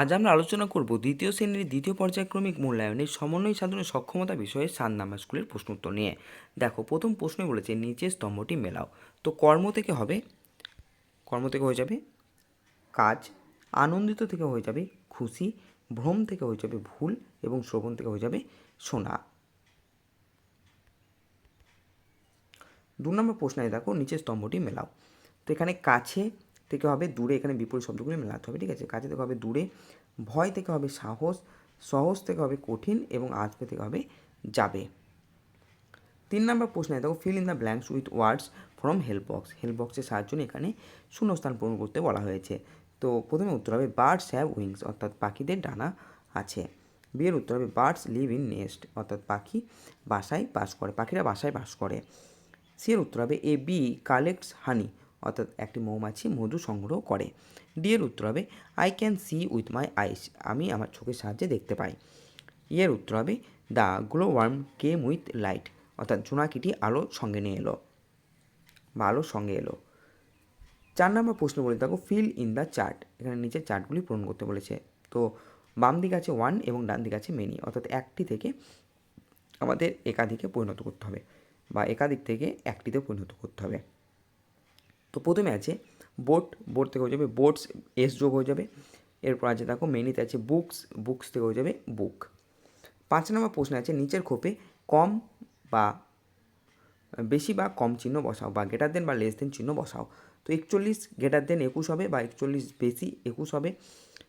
আজ আমরা আলোচনা করব দ্বিতীয় শ্রেণির দ্বিতীয় পর্যায়ক্রমিক মূল্যায়নের সমন্বয় সাধনের সক্ষমতা বিষয়ে নাম্বার স্কুলের প্রশ্ন উত্তর নিয়ে। দেখো, প্রথম প্রশ্নে বলেছে, নিচের স্তম্ভটি মেলাও। তো কর্ম থেকে হবে? কর্ম থেকে হয়ে যাবে কাজ, আনন্দিত থেকে হয়ে যাবে খুশি, ভ্রম থেকে হয়ে যাবে ভুল এবং শ্রবণ থেকে হয়ে যাবে শোনা দু নম্বর প্রশ্নে দেখো, নিচের স্তম্ভটি মেলাও। তো এখানে কাছে থেকে হবে দূরে, এখানে বিপরীত শব্দগুলি মেলাতে হবে, ঠিক আছে? কাছে থেকে হবে দূরে, ভয় থেকে হবে সাহস, সহজ থেকে হবে কঠিন এবং আসবে থেকে হবে যাবে। তিন নম্বর প্রশ্নে দেখো fill in the blanks with words from help box help বক্সের সাহায্য নিয়ে এখানে শূন্যস্থান পূরণ করতে বলা হয়েছে। তো প্রথমে উত্তর হবে বার্ডস হ্যাভ উইংস অর্থাৎ পাখিদের ডানা আছে। বিয়ের উত্তর হবে বার্ডস লিভ ইন নেস্ট অর্থাৎ পাখি বাসায় বাস করে, পাখিরা বাসায় বাস করে। সি এর উত্তর হবে এ বি কালেক্টস হানি অর্থাৎ একটি মৌমাছি মধু সংগ্রহ করে। ডি এর উত্তর হবে I can see with my eyes আমি আমার চোখের সাহায্যে দেখতে পাই। ই এর উত্তর হবে the glow worm came with light অর্থাৎ জোনাকিটি আলো সঙ্গে নিয়ে এলো বা আলো সঙ্গে এলো। চার নম্বর প্রশ্ন বলে থাকো ফিল ইন দ্য চার্ট এখানে নিচে চার্টগুলি পূরণ করতে বলেছে। তো বাম দিকে আছে ওয়ান এবং ডান দিকে আছে মেনি অর্থাৎ একটি থেকে আমাদের একাধিকে পরিণত করতে হবে বা একাধিক থেকে একটিতে পরিণত করতে হবে। তো প্রথমে আছে বোট বোট থেকে হয়ে যাবে বোটস এস যোগ হয়ে যাবে। এরপর আছে দেখো মেনিতে আছে বুকস বুকস থেকে হয়ে যাবে বুক পাঁচ নম্বর প্রশ্ন আছে নিচের খোপে কম বা বেশি বা কম চিহ্ন বসাও বা গ্রেটার দেন বা লেস দেন চিহ্ন বসাও। তো একচল্লিশ গ্রেটার দেন একুশ হবে বা একচল্লিশ বেশি একুশ হবে।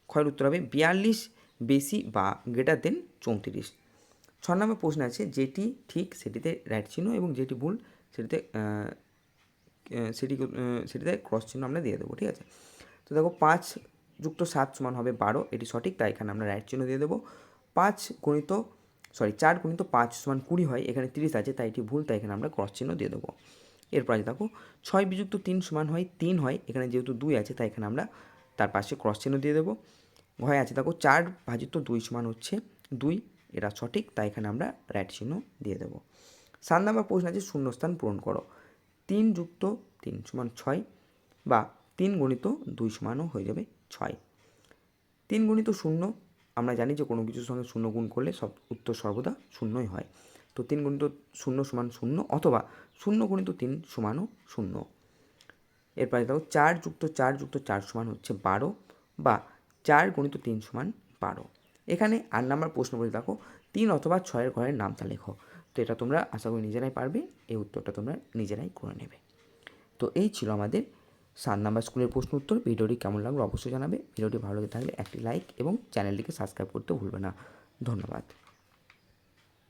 ক্ষয়ের উত্তর হবে বিয়াল্লিশ বেশি বা গ্রেটার দেন চৌত্রিশ। ছ নম্বর প্রশ্ন আছে যেটি ঠিক সেটিতে রাইট চিহ্ন এবং যেটি ভুল সেটিতে সেটি সেটিতে ক্রস চিহ্ন আমরা দিয়ে দেবো, ঠিক আছে? তো দেখো পাঁচ যুক্ত সাত সমান হবে বারো, এটি সঠিক, তাই এখানে আমরা রাইট চিহ্ন দিয়ে দেবো। পাঁচ গণিত সরি চার গণিত পাঁচ সমান কুড়ি হয়, এখানে তিরিশ আছে, তাই এটি ভুল, তাই এখানে আমরা ক্রস চিহ্ন দিয়ে দেবো। এরপর আছে দেখো, ছয় বিযুক্ত তিন সমান হয়, তিন হয়, এখানে যেহেতু দুই আছে, তাই এখানে আমরা তার পাশে ক্রস চিহ্ন দিয়ে দেবো। ভয় আছে দেখো, চার ভাজিত দুই সমান হচ্ছে দুই, এটা সঠিক, তাই এখানে আমরা রাইট চিহ্ন দিয়ে দেবো। সাত নাম্বার প্রশ্ন আছে, শূন্যস্থান পূরণ করো। তিন যুক্ত তিন সমান ছয় বা তিন গণিত দুই সমানও হয়ে যাবে ছয়। তিন গণিত শূন্য, আমরা জানি যে কোনো কিছুর সঙ্গে শূন্য গুণ করলে সব উত্তর সর্বদা শূন্যই হয়। তো তিন গণিত শূন্য সমান শূন্য অথবা শূন্য গণিত তিন সমানও শূন্য। এরপরে দেখো চার যুক্ত চার যুক্ত চার সমান হচ্ছে বারো বা চার গণিত তিন সমান বারো। এখানে আট নাম্বার প্রশ্ন বলে দেখো, তিন অথবা ছয়ের ঘরের নামটা লেখো। তো এটা তোমরা আশা করি নিজেরাই পারবে, এই উত্তরটা তোমরা নিজেরাই করে নেবে। তো এই ছিল আমাদের সাত নাম্বার স্কুলের প্রশ্ন উত্তর। ভিডিওটি কেমন লাগল অবশ্যই জানাবে। ভিডিওটি ভালো লেগে থাকলে একটি লাইক এবং চ্যানেলটিকে সাবস্ক্রাইব করতে ভুলবে না। ধন্যবাদ।